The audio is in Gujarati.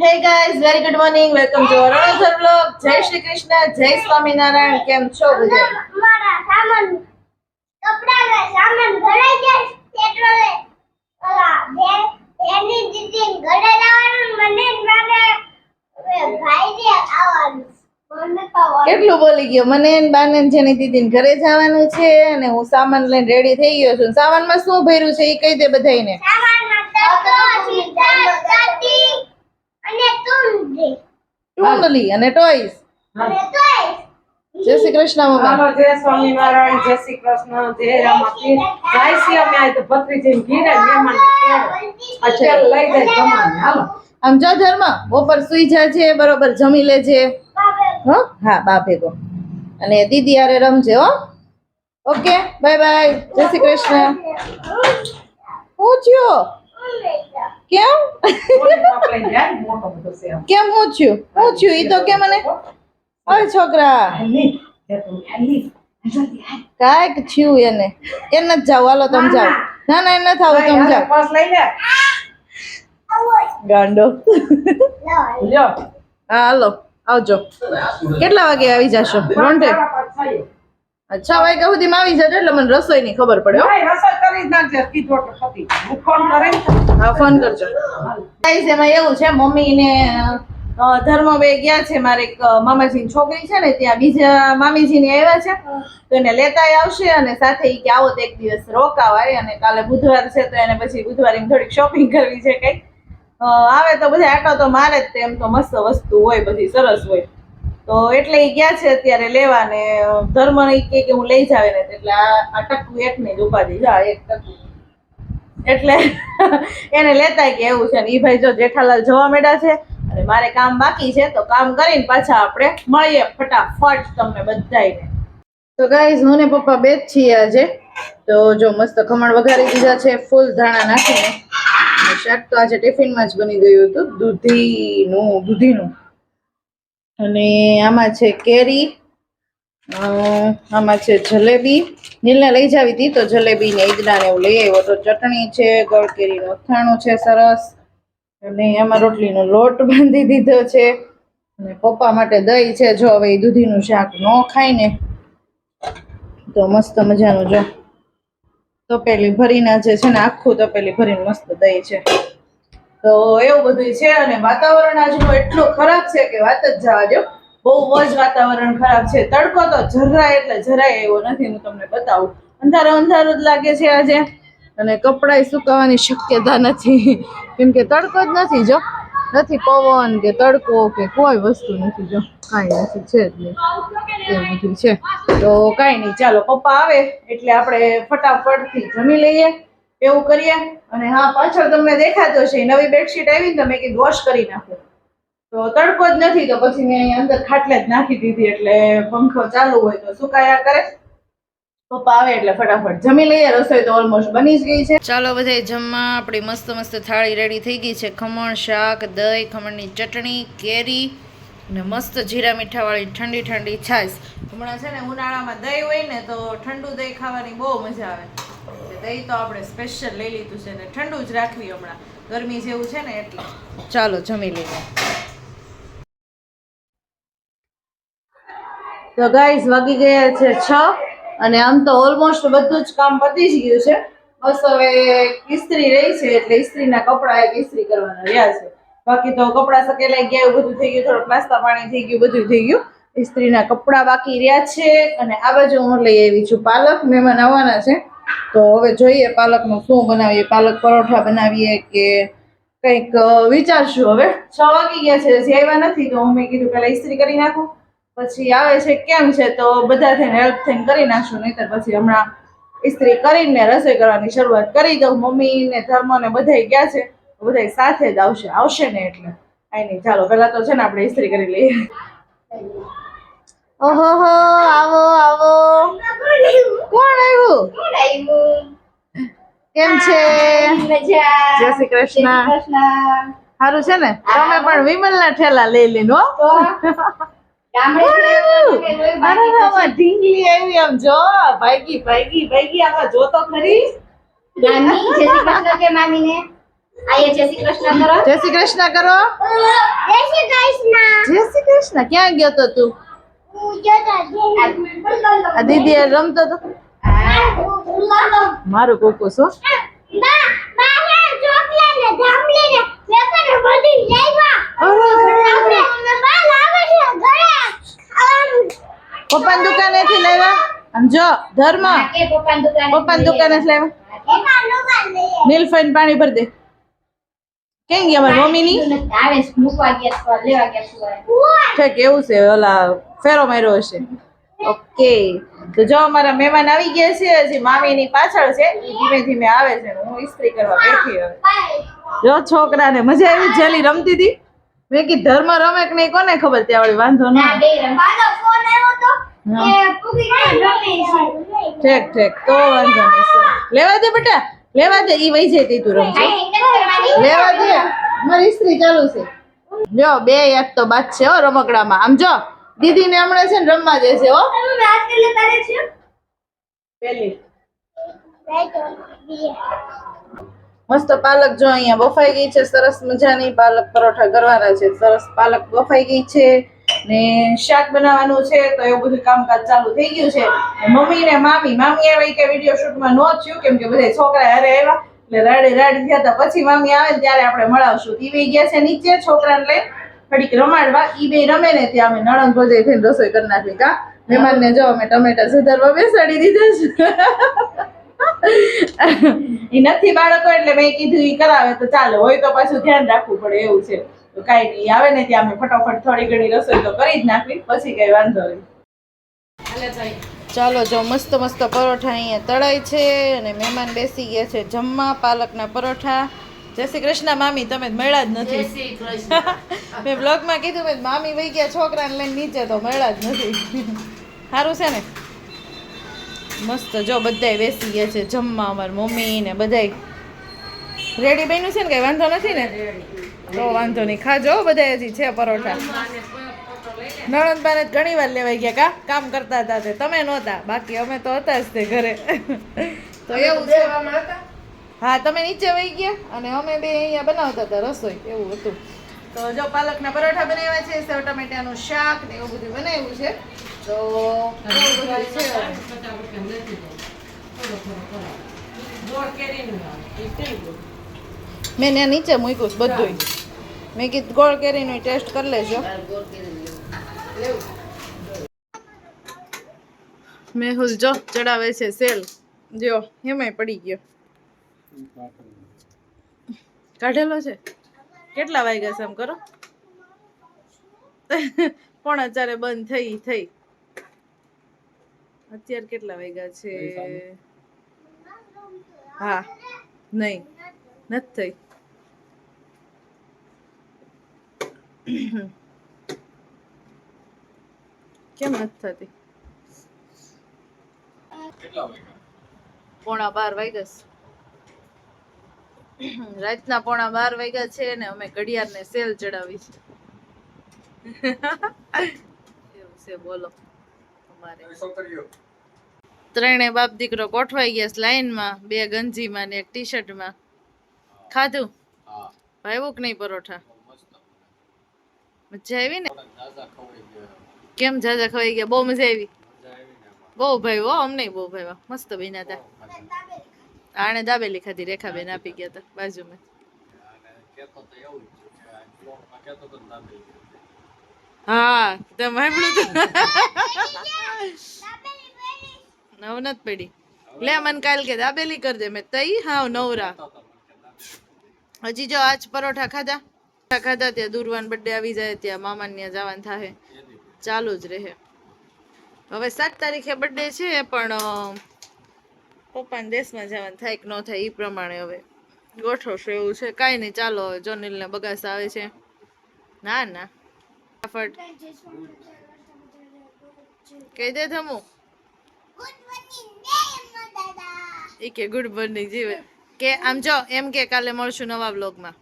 Hey guys very good morning welcome to Arunachal blog જય શ્રી કૃષ્ણ જય સ્વામિનારાયણ કેમ છો બધા મારા સામાન કપડાના સામાન ઘરે ગયા પેટ્રોલે. ઓલા બે એની દીદી ઘરે લાવવાનું મને મારે ભાઈ જે આવવાનું. કેટલું બોલી ગયો? મને બાને જેની દીદીને ઘરે જવાનું છે અને હું સામાન લઈને રેડી થઈ ગયો છું. સામાનમાં શું ભર્યું છે? એ કહી દે બધાયને. સામાનમાં તતો સીધા તાતી અને તુંડી. ટુંડલી અને ટોયસ અને તોય જય શ્રી કૃષ્ણ મમ્મા જય સ્વામિનારાયણ જય શ્રી કૃષ્ણ જય રામાપીર જાય છે અમે આ તો ભત્રીજીને ઘીરે મહેમાન અત્યારે લઈ જાય જમાને હાલો. આમ જો ધર્મ બપોર સુઈ જાજે બરોબર જમી લેજે. હો? હા બા ભેગો. અને દીદી હારે રમજે હો. Okay bye bye. જય શ્રી કૃષ્ણ. થયો કેમ? છે. કેમ? હું થયું ઈ તો કે મને ઓય છોકરા. કાંઈક થયું એને. એને જ જાવ હાલો તમે જાઓ. ના. ના એને થાવ તમે જાઓ. ગાંડો. હા હાલો આવજો. કેટલા વાગે આવી જશો? રોંઢે. છ વાગ્યા સુધી આવી જજો એટલે મને રસોઈ ની ખબર પડે રસોઈ કરી નાખજે, કીધું એટલે હું ફોન કરીને હા ફોન કરજો. ગાઈસ એમાં એવું છે મમ્મી ને ધર્મ બે ગયા છે મારે એક મામાજી ની છોકરી છે ને ત્યાં બીજા મામીજી ની આવ્યા છે. તો એને લેતાય આવશે અને સાથે ઈ કે આવો તો એક દિવસ રોકાવાય અને કાલે બુધવાર છે તો એને પછી બુધવારે થોડીક શોપિંગ કરવી છે કઈ આવે તો બધા આટો તો મારે જ તેમ તો મસ્ત વસ્તુ હોય બધી સરસ હોય. તો એટલે એ ગયા છે અત્યારે લેવા ને ધર્મ કે કે હું લઈ જાવે ને એટલે આ એક ને જ ઉપાધી. જા એક ટકું એટલે એને લેતા કે એવું છે. ને ઈ ભાઈ જો જેઠાલાલ જોવા મેળ્યા છે. અને મારે કામ બાકી છે, તો કામ કરીને પાછા આપણે મળીએ ફટાફટ તમને બધાને તો ગાઈઝ હું ને પપ્પા બે જ છીએ આજે. તો જો મસ્ત ખમણ વઘારી દીધા છે, ફૂલ ધાણા નાખીને. શાક તો આજે ટિફિનમાં જ બની ગયું હતું. દૂધીનું દૂધીનું. અને આમાં છે કેરી આમાં છે જલેબી. નીલને લઈ જાવી હતી તો જલેબી ને ઈદડા ને એવું લઈ આવ્યો તો ચટણી છે ગળ કેરીનું અથાણું છે, સરસ. અને એમાં રોટલીનો લોટ બાંધી દીધો છે. અને પપ્પા માટે દહીં છે, જો હવે દૂધીનું શાક ન ખાય ને, તો મસ્ત મજાનું જો. તપેલી ભરીને જે છે ને આખું તપેલી ભરીને મસ્ત દહીં છે. તો એવું બધું છે અને વાતાવરણ આજનું એટલું ખરાબ છે કે વાત જ જવા દો બહુ જ વાતાવરણ ખરાબ છે. તડકો તો જરાય એટલે જરાય એવો નથી, હું તમને બતાવું. અંધારું અંધારું જ લાગે છે આજે. અને કપડાય સુકાવાની શક્યતા નથી. કેમ કે તડકો જ નથી જો. નથી પવન કે તડકો કે કોઈ વસ્તુ નથી જો. કાંઈ નથી, છે જ નહીં. એવું બધું છે. તો કાંઈ નહીં, ચાલો પપ્પા આવે એટલે આપણે ફટાફટથી જમી લઈએ. એવું કરીએ અને હા, પાછળ તમને દેખાતો છે, નવી બેડશીટ આવી ને મેં કીધું વોશ કરી નાખો. તો તડકો જ નથી, તો પછી મેં અહીંયા અંદર ખાટલે જ નાખી દીધી, એટલે પંખો ચાલુ હોય તો સુકાયા કરે. પપ્પા આવે એટલે ફટાફટ જમી લઈએ, રસોઈ તો ઓલમોસ્ટ બની જ છે. ચાલો બધા જમવા, આપણી મસ્ત મસ્ત થાળી રેડી થઈ ગઈ છે. ખમણ, શાક, દહીં, ખમણની ચટણી, કેરી અને મસ્ત જીરા મીઠાવાળી ઠંડી ઠંડી છાશ. હમણાં છે ને ઉનાળામાં દહીં હોય ને તો ઠંડુ દહીં ખાવાની બહુ મજા આવે. દહીં તો આપણે સ્પેશિયલ લઈ લીધું છે ને ઠંડુ જ રાખવી હમણાં. ગરમી જેવું છે ને એટલે. ચાલો જમી લઈએ. તો ગાઈઝ વાગી ગયા છે છ અને આમ તો ઓલમોસ્ટ બધું જ કામ પતી જ ગયું છે. બસ હવે ઇસ્ત્રી રહી છે એટલે ઇસ્ત્રીના કપડા એક ઇસ્ત્રી કરવાના રહ્યા છે. બાકી તો કપડા સકેલાઈ ગયા એવું બધું થઈ ગયું થોડું નાસ્તા પાણી થઈ ગયું, બધું થઈ ગયું. ઇસ્ત્રીના કપડાં બાકી રહ્યા છે અને આ બાજુ હું લઈ આવી છું પાલક. મહેમાન આવવાના છે. તો હવે જોઈએ પાલકનું શું બનાવીએ પાલક પરોઠા બનાવીએ કે કંઈક વિચારશું હવે. છ વાગી ગયા છે હજી આવ્યા નથી તો હું મેં કીધું પહેલા ઇસ્ત્રી કરી નાખું. પછી આવે છે કેમ છે તો બધા થઈને હેલ્પ થઈને કરી નાખશું નહીતર પછી હમણાં ઇસ્ત્રી કરીને રસોઈ કરવાની શરૂઆત કરી દઉં. મમ્મી ને ધર્મ ને બધાય ગયા છે બધા બધાય સાથે જ આવશે આવશે ને એટલે. કઈ નહીં ચાલો પેલા તો છે ને આપણે ઇસ્ત્રી કરી લઈએ. ઓહો આવો આવો કોણ આવ્યું કેમ છે? જય શ્રી કૃષ્ણ. સારું છે ને? તમે પણ વિમલ ના ઠેલા લઈ આમાં ઢીંગલી આવી આમ જો. ભાગી ભાગી ભાગી આમાં જો તો ખરી. મામી જય શ્રી કૃષ્ણ કે મામીને? આયે જય શ્રી કૃષ્ણ કરો. જય શ્રી કૃષ્ણ કરો. જય શ્રી કૃષ્ણ. જય શ્રી કૃષ્ણ. ક્યાં ગયો તો તું? જોતા દીદી રમતો તો મારું કોકો છો? પપ્પા દુકાને થી લેવા ને જાંબલી ને પેપર ને બધી લાવ્યા આપણે બા લાવે છે ઘરે ખાવાનું પપ્પાની દુકાનેથી લાવ્યા? આમ જો, ધર્મ. પપ્પા દુકાને પપ્પાની લેવા નીલફાઈન પાણી ભરી દે. કેમ ગયા મારી ગયા છે. ઠીક, એવું છે, ઓલા ફેરો માર્યો હશે. ઓકે તો જો અમારા મહેમાન આવી ગયા છે હજી મામીની પાછળ છે ધીમે ધીમે આવે છે. ને હું ઇસ્ત્રી કરવા બેઠી હવે. જો છોકરાને મજા આવી જેલી રમતી હતી મેં કીધું ધર્મ રમે કે નહીં કોને ખબર ત્યાં વળી વાંધો ન ઠેક ઠેક તો વાંધો નહીં. લેવા દે બેટા લેવા દે ઈ વહી જાય તી તું રમજો. લેવા દે. મારી ઇસ્ત્રી ચાલુ છે. જો બે એક તો બાદ છે હો રમકડામાં. આમ જો. દીદીને હમણાં છે ને રમવા જશે હો. મસ્ત પાલક જો અહીંયા બફાઈ ગઈ છે સરસ મજાની પાલક પરોઠા કરવાના છે. સરસ પાલક બફાઈ ગઈ છે ને શાક બનાવવાનું છે તો એવું બધું કામકાજ ચાલુ થઈ ગયું છે. મમ્મી ને મામી મામી આવી કે વીડિયો શૂટમાં નો થયું કેમ કે બધા છોકરા હારે આવ્યા. એટલે રાડે રાડી થયા હતા. પછી મામી આવે ત્યારે આપણે મળાવશું. ટીવી ગયા છે નીચે છોકરાને લઈ ઘડીક રમાડવા ઈ બે રમે ને ત્યાં અમે નણંદ ભોજાઈ થઈને રસોઈ કરી નાખી. કા? મહેમાનને જો અમે ટમેટા સુધારવા બેસાડી દીધા છે. ઈ નથી બાળકો એટલે મેં કીધું ઈ કરાવે તો ચાલે. હોય તો પાછું ધ્યાન રાખવું પડે એવું છે. તો કાંઈ નહીં આવે ને ત્યાં અમે ફટાફટ થોડી ઘણી રસોઈ તો કરી જ નાખવી પછી કઈ વાંધો નહીં. ચાલો જો મસ્ત મસ્ત પરોઠા અહીંયા તળાય છે અને મહેમાન બેસી ગયા છે જમવા પાલકના પરોઠા. જય શ્રી કૃષ્ણ મામી તમે જ મળ્યા જ નથી. મેં બ્લોગમાં કીધું મેં મામી વહી ગયા છોકરાને લઈને નીચે તો મળ્યા જ નથી. સારું છે ને? મસ્ત જો બધાય બેસી ગયા છે જમવા અમાર મમ્મી ને બધાય. રેડી બન્યું છે ને કઈ? વાંધો નથી ને? તો વાંધો નહીં. ખાજો બધા બધાય હજી છે પરોઠા. નણંદબાને ઘણી વાર લેવાઈ ગયા કા? કામ કરતા હતા તે. તમે નહોતા. બાકી અમે તો હતા જ તે ઘરે. તો એવું છે. હા, તમે નીચે વહી ગયા અને અમે બે અહીંયા બનાવતા હતા રસોઈ, એવું હતું. તો જો પાલકના પરોઠા બનાવ્યા છે, સેવ ટમેટાનું શાક ને એવું બધું બનાવ્યું છે. તો મેં ત્યાં નીચે મૂક્યું બધું મેં કીધું ગોળ કેરીનું ટેસ્ટ કરી લેજો. મેહુલ જો ચડાવે છે સેલ. જો, એમાંય પડી ગયો. કાઢેલો છે? કેટલા વાગ્યા છે એમ કરો? પણ અત્યારે બંધ થઈ થઈ. અત્યારે કેટલા વાગ્યા છે? હા નહીં નથી થઈ. કેમ નથી થતી? પોણા બાર વાગ્યા છે. રાતના પોણા બાર વાગ્યા છે ને અમે ઘડિયાળને સેલ ચડાવી છે. એવું છે બોલો. અમારે. ત્રણે બાપ દીકરો ગોઠવાઈ ગયા લાઈનમાં બે ગંજીમાં ને એક ટી શર્ટમાં ખાધું ભાવ્યું કે નહીં પરોઠા? મજા આવી ને? કેમ જાજા ખવાઈ ગયા? બહુ મજા આવી? બહુ ભાઈ હો અમને બહુ ભાઈ મસ્ત બન્યા હતા આણે દાબેલી ખાધી, રેખાબેન આપી ગયા હતા બાજુમાં. હા, તમે સાંભળ્યું તું. નવ નથી પડી લે, મને કાલ કે દાબેલી કરજે મેં તઈ હાવ નવરા. હજી જો આજ પરોઠા ખાધા ખાધા ત્યાં દુર્વાન બર્થડે આવી જાય, ત્યાં મામાને ત્યાં જવાનું થાય ચાલુ જ રહે. હવે સાત તારીખે બર્થડે છે, પણ પપ્પાને દેશમાં જવાનું થાય કે ન થાય એ પ્રમાણે હવે. ગોઠવશો એવું છે. કાંઈ નહીં, ચાલો હવે જોનિલને બગાસ આવે છે. ના ના. ફટાફટ. કહી દે થમું એ કે ગુડ મોર્નિંગ જીવે. કે આમ જો, એમ કે કાલે મળશું નવા બ્લોગમાં